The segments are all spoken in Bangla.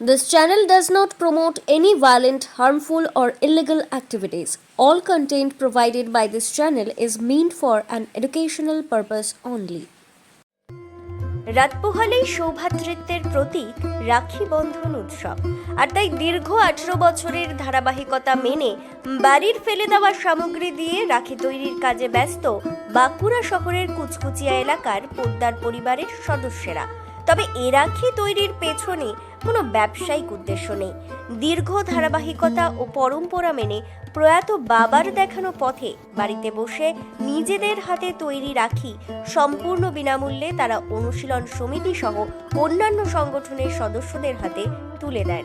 This channel does not promote any violent, harmful, or illegal activities. All content provided by this channel is meant for an educational purpose only. রাত পোহালেই সৌভাতৃত্বের প্রতীক রাখি বন্ধন উৎসব আর তাই দীর্ঘ আঠেরো বছরের ধারাবাহিকতা মেনে বাড়ির ফেলে দেওয়া সামগ্রী দিয়ে রাখি তৈরির কাজে ব্যস্ত বাঁকুড়া শহরের কুচকুচিয়া এলাকার পোদ্দার পরিবারের সদস্যরা তবে এ রাখি তৈরির পেছনে কোনো ব্যবসায়িক উদ্দেশ্য নেই। দীর্ঘ ধারাবাহিকতা ও পরম্পরা মেনে প্রয়াত বাবার দেখানো পথে বাড়িতে বসে নিজেদের হাতে তৈরি রাখি সম্পূর্ণ বিনামূল্যে তারা অনুশীলন সমিতি সহ অন্যান্য সংগঠনের সদস্যদের হাতে তুলে দেন।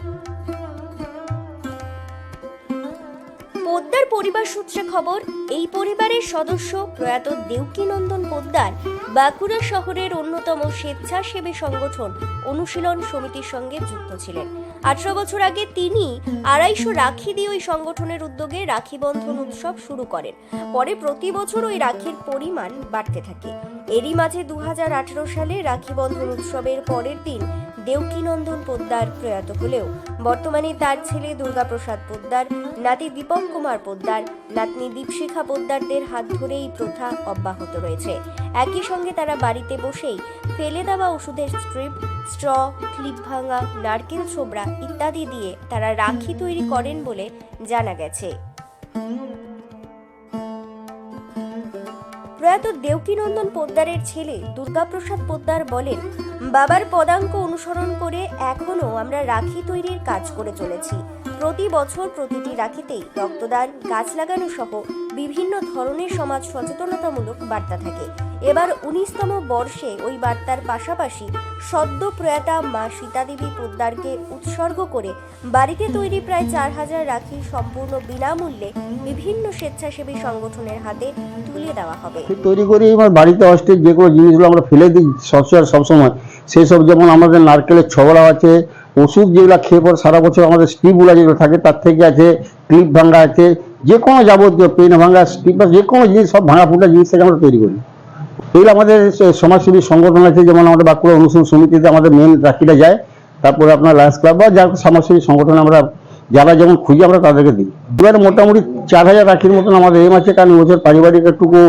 পোদ্দার পরিবার সূত্রে খবর, এই পরিবারের সদস্য প্রয়াত দেউকিনন্দন পোদ্দার বাঁকুড়া শহরের অন্যতম স্বেচ্ছাসেবী সংগঠন অনুশীলন সমিতির সঙ্গে যুক্ত ছিলেন। আঠারো বছর আগে তিনি আড়াইশো রাখি দিয়ে ওই সংগঠনের উদ্যোগে রাখি বন্ধন উৎসব শুরু করেন। পরে প্রতি বছর ওই রাখির পরিমাণ বাড়তে থাকে। এরই মাঝে দু হাজার আঠারো সালে রাখি বন্ধন উৎসবের পরের দিন দেউকিনন্দন পোদ্দার প্রয়াত হলেও বর্তমানে তার ছেলে দুর্গাপ্রসাদ পোদ্দার, নাতি দীপক কুমার পোদ্দার, নাতনি দীপশিখা পোদ্দারদের হাত ধরে এই প্রথা অব্যাহত রয়েছে। একই সঙ্গে তারা বাড়িতে বসেই ফেলে দেওয়া ওষুধের স্ট্রিপ, স্ট্র, ক্লিপ ভাঙা, নারকেল ছোবড়া ইত্যাদি দিয়ে তারা রাখি তৈরি করেন বলে জানা গেছে। প্রয়াত দেউকিনন্দন পোদ্দারের ছেলে দুর্গাপ্রসাদ পোদ্দার বলেন, বাবার পদাঙ্ক অনুসরণ করে এখনও আমরা রাখি তৈরির কাজ করে চলেছি। প্রতি বছর প্রতিটি রাখিতেই রক্তদান, গাছ লাগানো সহ বিভিন্ন ধরনের সমাজ সচেতনতামূলক বার্তা থাকে। এবার উনিশতম বর্ষে ওই বার্তার পাশাপাশি সদ্য প্রয়াতা মা সীতাদেবী পোদ্দারকে উৎসর্গ করে বাড়িতে তৈরি প্রায় চার হাজার রাখি সম্পূর্ণ বিনামূল্যে বিভিন্ন স্বেচ্ছাসেবী সংগঠনের হাতে তুলে দেওয়া হবে। তৈরি করি এবার বাড়িতে অস্টেজ যে কোনো জিনিসগুলো আমরা ফেলে দিই সবসময় সবসময়। সেই সব যেমন আমাদের নারকেলের ছবড়া আছে ওষুধ যেগুলো খেয়ে পর সারা বছর আমাদের স্টিপগুলো যেগুলো থাকে, তার থেকে আছে ক্লিপ ভাঙা আছে, যে কোনো যাবতীয় পেন ভাঙা স্টিপ যে কোনো জিনিস, সব ভাঙা ফুটা জিনিস থেকে আমরা তৈরি করি। এগুলো আমাদের সমাজসেবী সংগঠন আছে, যেমন আমাদের বাঁকুড়া অনুশীলন সমিতিতে আমাদের মেন রাখিটা যায়। তারপরে আপনার লায়ন্স ক্লাব বা যার সমাজসেবী সংগঠন আমরা যারা যেমন খুঁজি আমরা তাদেরকে দিই। এবার মোটামুটি চার হাজার রাখির মতন আমাদের এম আছে, কারণ এবছর পারিবারিক একটুকু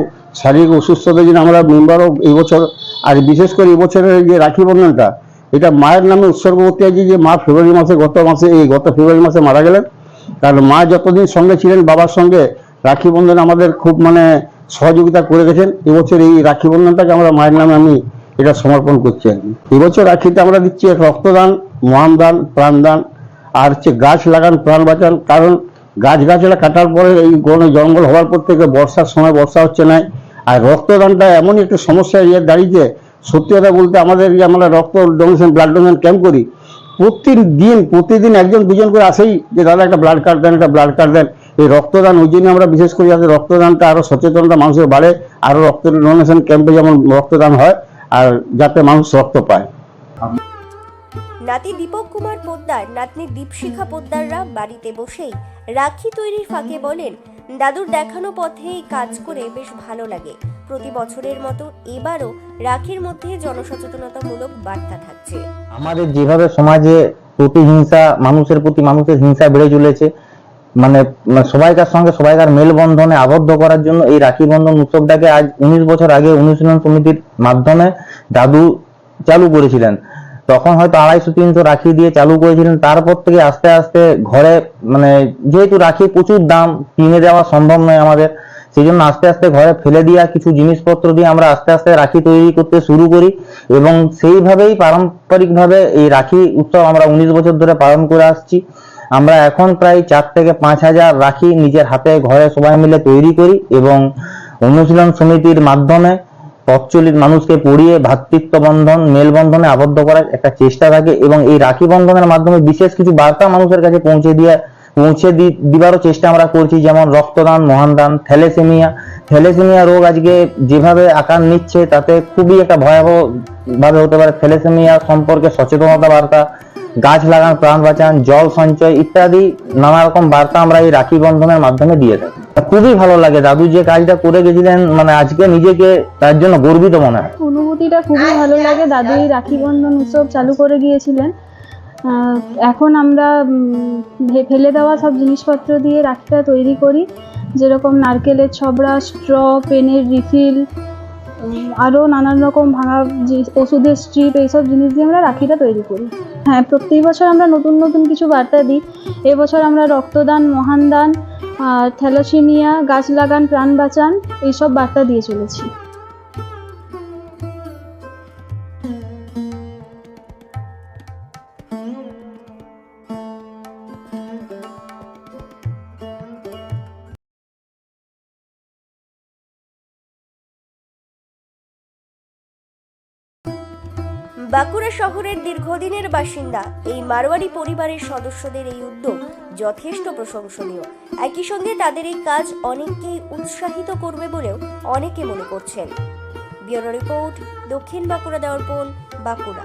শারীরিক অসুস্থতার জন্য আমরা মেম্বারও এই বছর আর বিশেষ করে এবছরের যে রাখি বন্ধনটা, এটা মায়ের নামে উৎসর্গ করতে আছে যে মা ফেব্রুয়ারি মাসে, গত মাসে, এই গত ফেব্রুয়ারি মাসে মারা গেলেন। কারণ মা যতদিন সঙ্গে ছিলেন, বাবার সঙ্গে রাখি বন্ধন আমাদের খুব মানে সহযোগিতা করে গেছেন এবছর এই রাখি বন্ধনটাকে আমরা মায়ের নামে আমি এটা সমর্পণ করছি আর কি। এবছর রাখিতে আমরা দিচ্ছি রক্তদান, মহান দান প্রাণদান আর হচ্ছে গাছ লাগান, প্রাণ বাঁচান। কারণ গাছ গাছলা কাটার পরে এই বন জঙ্গল হওয়ার পর থেকে বর্ষার সময় বর্ষা হচ্ছে না আর রক্তদানটা এমনই একটা সমস্যা ইয়ে দাঁড়িয়েছে সত্যি কথা বলতে আমাদের যে আমরা রক্ত ডোনেশন ব্লাড ডোনেশন ক্যাম্প করি। প্রতিদিন প্রতিদিন একজন দুজন করে আসেই যে, দাদা, একটা ব্লাড কার্ড দেন, একটা ব্লাড কার্ড দেন। এই রক্তদান ওই জন্য আমরা বিশেষ করে যাতে রক্তদানটা আরও সচেতনতা মানুষের বাড়ে আরও রক্ত ডোনেশন ক্যাম্পে যেমন রক্তদান হয় আর যাতে মানুষ রক্ত পায়। নাতি দীপক কুমার পোদ্দার নাতনি দীপশিখা পোদ্দাররা বাড়িতে বসেই রাখি তৈরির ফাঁকে বলেন দাদুর দেখানো পথেই কাজ করে বেশ ভালো লাগে। প্রতি বছরের মতো এবারও রাখির মধ্যে জনসচেতনতামূলক বার্তা থাকছে। আমাদের যেভাবে সমাজে প্রতিহিংসা মানুষের প্রতি মানুষের হিংসা বেড়ে চলেছে মানে মানে সবাইকার সঙ্গে সবাইকার মেলবন্ধনে আবদ্ধ করার জন্য এই রাখি বন্ধন উৎসবটাকে আজ উনিশ বছর আগে অনুশীলন সমিতির মাধ্যমে দাদু চালু করেছিলেন। তখন হয়তো আড়াইশো, তিনশো রাখি দিয়ে চালু করেছিলেন। তারপর থেকে আস্তে আস্তে ঘরে মানে যেহেতু রাখি প্রচুর দাম কিনে দেওয়া সম্ভব নয় আমাদের সেই জন্য আস্তে আস্তে ঘরে ফেলে দেওয়া কিছু জিনিসপত্র দিয়ে আমরা আস্তে আস্তে রাখি তৈরি করতে শুরু করি এবং সেইভাবেই পারম্পরিকভাবে এই রাখি উৎসব আমরা উনিশ বছর ধরে পালন করে আসছি। আমরা এখন প্রায় চার থেকে পাঁচ হাজার রাখি নিজের হাতে ঘরে সবাই মিলে তৈরি করি এবং অনুশীলন সমিতির মাধ্যমে পথচলিত মানুষকে পড়িয়ে ভ্রাতৃত্ব বন্ধন মেলবন্ধনে আবদ্ধ করার একটা চেষ্টা থাকে এবং এই রাখি বন্ধনের মাধ্যমে বিশেষ কিছু বার্তা মানুষের কাছে পৌঁছে দিয়ে, পৌঁছে দিবারও চেষ্টা আমরা করছি, যেমন রক্তদান, মহানদান, থ্যালেসেমিয়া। থ্যালেসেমিয়া রোগ আজকে যেভাবে আকার নিচ্ছে, তাতে খুবই একটা ভয়াবহ ভাবে হতে পারে। থ্যালেসেমিয়া সম্পর্কে সচেতনতা বার্তা গাছ লাগান প্রাণ বাঁচান জল সঞ্চয় ইত্যাদি নানা রকম বার্তা আমরা এই রাখি বন্ধনের মাধ্যমে দিয়ে থাকি। খুবই ভালো লাগে দাদু যে কাজটা করে গেছিলেন মানে আজকে নিজেকে তার জন্য গর্বিত মনে হয়। অনুভূতিটা খুবই ভালো লাগে। দাদু এই রাখি বন্ধন উৎসব চালু করে গিয়েছিলেন। এখন আমরা ফেলে দেওয়া সব জিনিসপত্র দিয়ে রাখিটা তৈরি করি। যেরকম নারকেলের ছবড়া স্ট্র পেনের রিফিল আরও নানান রকম ভাঙা যে- ওষুধের স্ট্রিপ এইসব জিনিস দিয়ে আমরা রাখিটা তৈরি করি। হ্যাঁ প্রত্যেক বছর আমরা নতুন নতুন কিছু বার্তা দিই। এবছর আমরা রক্তদান মহান দান থ্যালাসেমিয়া, গাছ লাগান, প্রাণ বাঁচান, এইসব বার্তা দিয়ে চলেছি। বাঁকুড়া শহরের দীর্ঘদিনের বাসিন্দা, এই মারোয়ারি পরিবারের সদস্যদের এই উদ্যোগ যথেষ্ট প্রশংসনীয়। একই সঙ্গে তাদের এই কাজ অনেককেই উৎসাহিত করবে বলেও অনেকে মনে করছেন। ব্যুরো রিপোর্ট দক্ষিণ বাঁকুড়া দর্পণ, বাঁকুড়া।